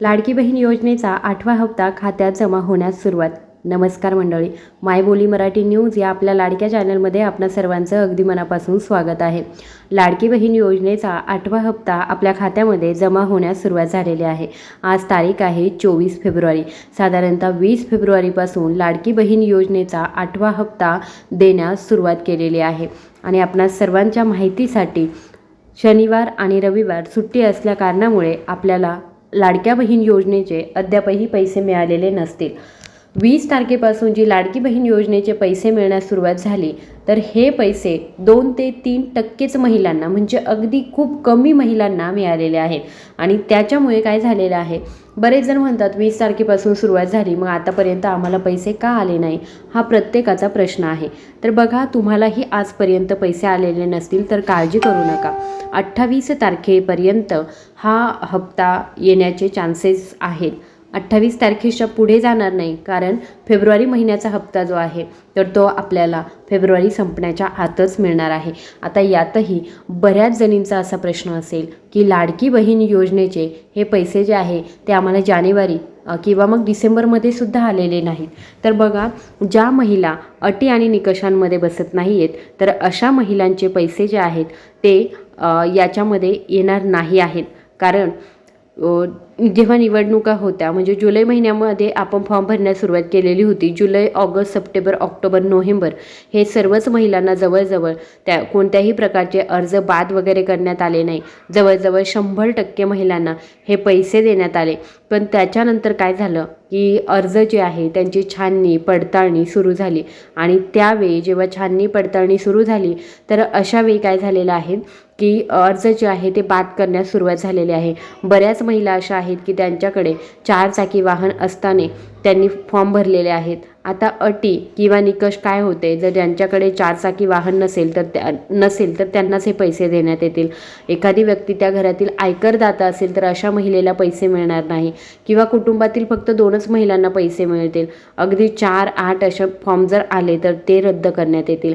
लाडकी बहीण योजनेचा आठवा हप्ता खात्यात जमा होण्यास सुरुवात. नमस्कार मंडळी मायबोली मराठी न्यूज या आपल्या लाडक्या चॅनलमध्ये आपणा सर्वांचं अगदी मनापासून स्वागत आहे. लाडकी बहीण योजनेचा आठवा हप्ता आपल्या खात्यामध्ये जमा होण्यास सुरुवात झालेली आहे. आज तारीख आहे चोवीस फेब्रुवारी. साधारणतः वीस फेब्रुवारीपासून लाडकी बहीण योजनेचा आठवा हप्ता देण्यास सुरुवात केलेली आहे. आणि आपणा सर्वांच्या माहितीसाठी शनिवार आणि रविवार सुट्टी असल्या कारणामुळे आपल्याला लाडक्या बहीण योजनेचे अद्यापही पैसे मिळालेले नसतील. वीस तारखेपासून जी लाडकी बहीण योजनेचे पैसे मिळण्यास सुरुवात झाली तर हे पैसे दोन ते तीन टक्केच महिलांना म्हणजे अगदी खूप कमी महिलांना मिळालेले आहेत. आणि त्याच्यामुळे काय झालेलं आहे? बरेच जण म्हणतात वीस तारखेपासून सुरुवात झाली मग आतापर्यंत आम्हाला पैसे का आले नाही? हा प्रत्येकाचा प्रश्न आहे. तर बघा तुम्हालाही आजपर्यंत पैसे आलेले नसतील तर काळजी करू नका. अठ्ठावीस तारखेपर्यंत हा हप्ता येण्याचे चान्सेस आहेत. अठ्ठावीस तारखेच्या पुढे जाणार नाही कारण फेब्रुवारी महिन्याचा हप्ता जो आहे तर तो आपल्याला फेब्रुवारी संपण्याच्या आतच मिळणार आहे. आता यातही बऱ्याच जणींचा असा प्रश्न असेल की लाडकी बहीण योजनेचे हे पैसे जे आहे ते आम्हाला जानेवारी किंवा मग डिसेंबरमध्ये सुद्धा आलेले नाहीत. तर बघा ज्या महिला अटी आणि निकषांमध्ये बसत नाही आहेत तर अशा महिलांचे पैसे जे आहेत ते याच्यामध्ये येणार नाही आहेत. कारण जेव्हा निवडणुका होत्या म्हणजे जुलै महिन्यामध्ये आपण फॉर्म भरण्यास सुरुवात केलेली होती. जुलै ऑगस्ट सप्टेंबर ऑक्टोबर नोव्हेंबर हे सर्वच महिलांना जवळजवळ त्या कोणत्याही प्रकारचे अर्ज बाद वगैरे करण्यात आले नाही. जवळजवळ शंभर टक्के महिलांना हे पैसे देण्यात आले. पण त्याच्यानंतर काय झालं की अर्ज जे आहे त्यांची छाननी पडताळणी सुरू झाली. आणि त्यावेळी जेव्हा छाननी पडताळणी सुरू झाली तर अशावेळी काय झालेलं आहे की अर्ज जे आहे ते बाद करण्यास सुरुवात झालेली आहे. बऱ्याच महिला अशा आहेत की त्यांच्याकडे चार चाकी वाहन असताना त्यांनी फॉर्म भरलेले आहेत. आता अटी किंवा निकष काय होते? जर ज्यांच्याकडे चार चाकी वाहन नसेल तर त्या नसेल तर त्यांनाच हे पैसे देण्यात येतील. एखादी व्यक्ती त्या घरातील आयकरदाता असेल तर अशा महिलेला पैसे मिळणार नाही किंवा कुटुंबातील फक्त दोनच महिलांना पैसे मिळतील. अगदी चार आठ अशा फॉर्म जर आले तर ते रद्द करण्यात येतील.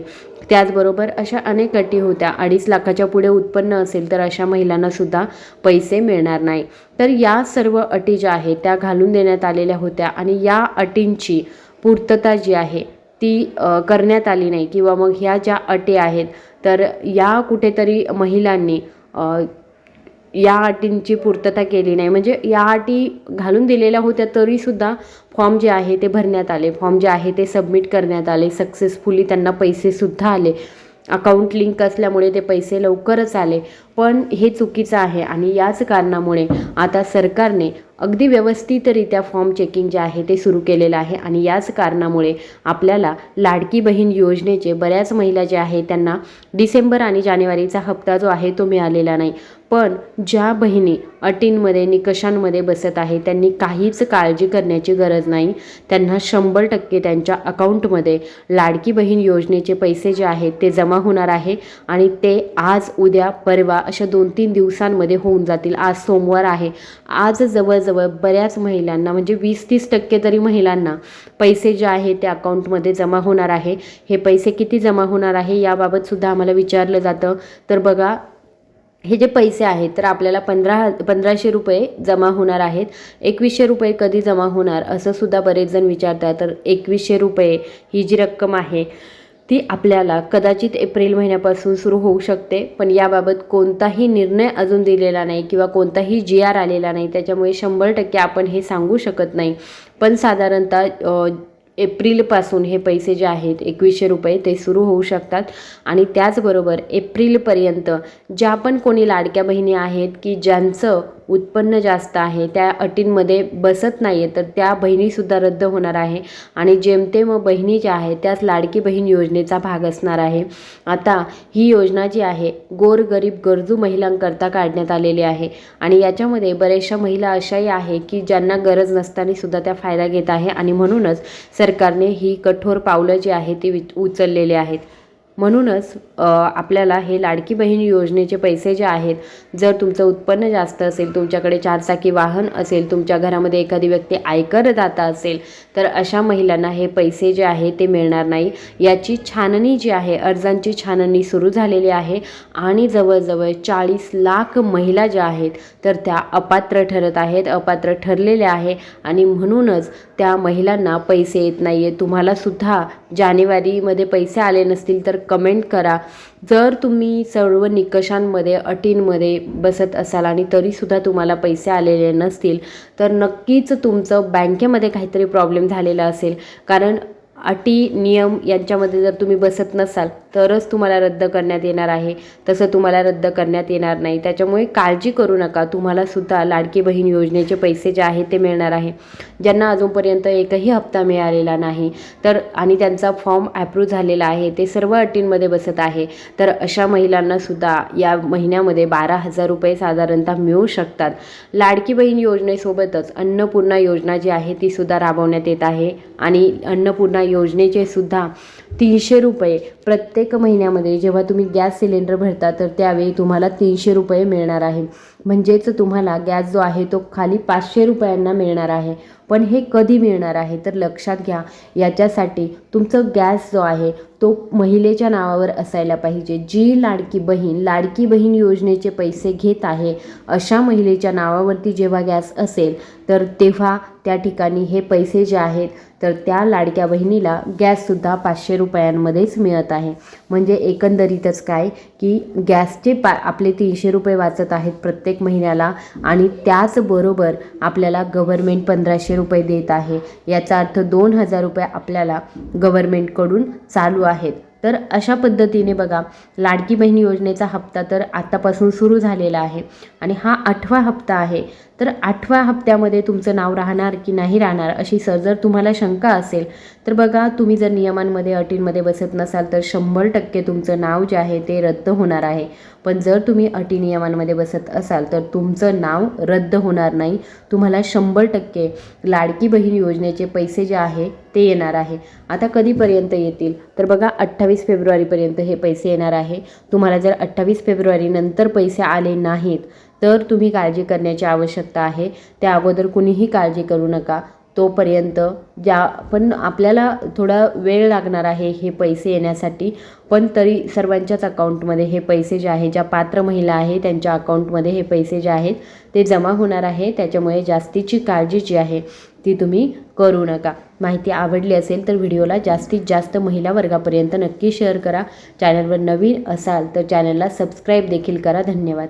त्याचबरोबर अशा अनेक अटी होत्या. अडीच लाखाच्या पुढे उत्पन्न असेल तर अशा महिलांना सुद्धा पैसे मिळणार नाही. तर या सर्व अटी ज्या आहेत त्या घालून देण्यात आलेल्या होत्या आणि या अटींची पूर्तता जी आहे ती करण्यात आली नाही. किंवा मग ह्या ज्या अटी आहेत तर या कुठेतरी महिलांनी या अटींची पूर्तता केली नाही. म्हणजे या अटी घालून दिलेल्या होत्या तरीसुद्धा फॉर्म जे आहे ते भरण्यात आले. फॉर्म जे आहे ते सबमिट करण्यात आले. सक्सेसफुली त्यांना पैसेसुद्धा आले. अकाउंट लिंक असल्यामुळे ते पैसे लवकरच आले. पण हे चुकीचं आहे आणि याच कारणामुळे आता सरकारने अगदी व्यवस्थितरित्या फॉर्म चेकिंग जे आहे ते सुरू केलेलं आहे आणि याच कारणामुळे आपल्याला लाडकी बहीण योजनेचे बऱ्याच महिला ज्या आहेत त्यांना डिसेंबर आणि जानेवारीचा हप्ता जो आहे तो मिळालेला नाही. पण ज्या बहिणी अटींमध्ये निकषांमध्ये बसत आहे त्यांनी काहीच काळजी करण्याची गरज नाही. त्यांना शंभर टक्के त्यांच्या अकाउंटमध्ये लाडकी बहीण योजनेचे पैसे जे आहेत ते जमा होणार आहे आणि ते आज उद्या परवा अशा दोन तीन दिवसांमध्ये होऊन जातील. आज सोमवार आहे. आज जवळजवळ बऱ्याच महिलांना म्हणजे वीस तीस टक्के तरी महिलांना पैसे जे आहे ते अकाउंटमध्ये जमा होणार आहे. हे पैसे किती जमा होणार आहे याबाबत सुद्धा आम्हाला विचारलं जातं. तर बघा हे जे पैसे आहेत तर आपल्याला पंधरा पंधराशे रुपये जमा होणार आहेत. एकवीसशे रुपये कधी जमा होणार असं सुद्धा बरेच जण विचारतात. तर एकवीसशे रुपये ही जी रक्कम आहे ती आपल्याला कदाचित एप्रिल महिन्यापासून सुरू होऊ शकते पण याबाबत कोणताही निर्णय अजून दिलेला नाही किंवा कोणताही जी आर आलेला नाही. त्याच्यामुळे शंभर टक्के आपण हे सांगू शकत नाही. पण साधारणतः एप्रिलपासून हे पैसे जे आहेत एकवीसशे रुपये ते सुरू होऊ शकतात. आणि त्याचबरोबर एप्रिलपर्यंत ज्या पण कोणी लाडक्या बहिणी आहेत की ज्यांचं उत्पन्न जास्त आहे त्या अटींमध्ये बसत नाही आहे तर त्या बहिणीसुद्धा रद्द होणार आहे. आणि जेमतेम बहिणी ज्या आहेत त्याच लाडकी बहीण योजनेचा भाग असणार आहे. आता ही योजना जी आहे गोरगरीब गरजू महिलांकरता काढण्यात आलेली आहे. आणि याच्यामध्ये बऱ्याचशा महिला अशाही आहे की ज्यांना गरज नसताना सुद्धा त्या फायदा घेत आहे. आणि म्हणूनच सरकारने ही कठोर पावलं जी आहे ती विच- उचललेली आहेत. म्हणूनच आपल्याला हे लाडकी बहीण योजनेचे पैसे जे आहेत जर तुमचं उत्पन्न जास्त असेल तुमच्याकडे चारचाकी वाहन असेल तुमच्या घरामध्ये एखादी व्यक्ती आयकरदाता असेल तर अशा महिलांना हे पैसे जे आहे ते मिळणार नाही. याची छाननी जी आहे अर्जांची छाननी सुरू झालेली आहे आणि जवळजवळ चाळीस लाख महिला ज्या आहेत तर त्या अपात्र ठरत आहेत अपात्र ठरलेल्या आहे आणि म्हणूनच त्या महिलांना पैसे येत नाही आहे तुम्हालासुद्धा जानेवारीमध्ये पैसे आले नसतील तर कमेंट करा. जर तुम्ही सर्व निकषांमध्ये अटींमध्ये बसत असाल आणि तरीसुद्धा तुम्हाला पैसे आलेले नसतील तर नक्कीच तुमचं बँकेमध्ये काहीतरी प्रॉब्लेम झालेला असेल. कारण अटी नियम यांच्यामध्ये जर तुम्ही बसत नसाल तरच तुम्हाला रद्द करण्यात येणार आहे. तसं तुम्हाला रद्द करण्यात येणार नाही. त्याच्यामुळे काळजी करू नका. तुम्हालासुद्धा लाडकी बहीण योजनेचे पैसे जे आहेत ते मिळणार आहे. ज्यांना अजूनपर्यंत एकही हप्ता मिळालेला नाही तर आणि त्यांचा फॉर्म ॲप्रूव्ह झालेला आहे ते सर्व अटींमध्ये बसत आहे तर अशा महिलांनासुद्धा या महिन्यामध्ये बारा हजार रुपये साधारणतः मिळू शकतात. लाडकी बहीण योजनेसोबतच अन्नपूर्णा योजना जी आहे ती सुद्धा राबवण्यात येत आहे. आणि अन्नपूर्णा योजनेचे सुद्धा तीनशे रुपये प्रत्येक महिन्यामध्ये जेव्हा तुम्ही गॅस सिलेंडर भरता तर त्यावेळी तुम्हाला तीनशे रुपये मिळणार आहे. म्हणजेच तुम्हाला गॅस जो आहे तो खाली पाचशे रुपयांना मिळणार आहे. पण हे कधी मिळणार आहे तर लक्षात घ्या. याच्यासाठी तुमचं गॅस जो आहे तो महिलेच्या नावावर असायला पाहिजे. जी लाडकी बहीण लाडकी बहीण योजनेचे पैसे घेत आहे अशा महिलेच्या नावावरती जेव्हा गॅस असेल तर तेव्हा त्या ठिकाणी हे पैसे जे आहेत तर त्या लाडक्या बहिणीला गॅससुद्धा पाचशे रुपयांमध्येच मिळत आहे. म्हणजे एकंदरीतच काय की गॅसचे पा आपले तीनशे रुपये वाचत आहेत प्रत्येक प्रत्येक महिन्याला आणि त्याचबरोबर आपल्याला गव्हर्मेंट पंधराशे रुपये देत आहे. याचा अर्थ दोन हजार रुपये आपल्याला गव्हर्मेंटकडून चालू आहेत. तर अशा पद्धतीने बघा लाडकी बहीण योजनेचा हप्ता तर आत्तापासून सुरू झालेला आहे आणि हा आठवा हप्ता आहे. तर आठव्या हप्त्यामध्ये तुमचं नाव राहणार की नाही राहणार अशी सर जर तुम्हाला शंका असेल तर बघा तुम्ही जर नियमांमध्ये अटींमध्ये बसत नसाल तर शंभर टक्के तुमचं नाव जे आहे ते रद्द होणार आहे. पण जर तुम्ही अटी नियमांमध्ये बसत असाल तर तुमचं नाव रद्द होणार नाही. तुम्हाला शंभर टक्के लाडकी बहीण योजनेचे पैसे जे आहे ते येणार आहे. आता कधीपर्यंत येतील? तर बघा अठ्ठावीस फेब्रुवारीपर्यंत हे पैसे येणार आहे. तुम्हाला जर अठ्ठावीस फेब्रुवारीनंतर पैसे आले नाहीत तर तुम्ही काळजी करण्याची आवश्यकता आहे. त्या अगोदर कुणीही काळजी करू नका. तोपर्यंत ज्या पण आपल्याला थोडा वेळ लागणार आहे हे पैसे येण्यासाठी पण तरी सर्वांच्याच अकाउंटमध्ये हे पैसे जे आहे ज्या पात्र महिला आहे त्यांच्या अकाउंटमध्ये हे पैसे जे आहेत ते जमा होणार आहे. त्याच्यामुळे जास्तीची काळजी जी आहे ती तुम्ही करू नका. माहिती आवडली असेल तर व्हिडिओला जास्तीत जास्त महिला वर्गापर्यंत नक्की शेअर करा. चॅनलवर नवीन असाल तर चॅनलला सबस्क्राईब देखील करा. धन्यवाद.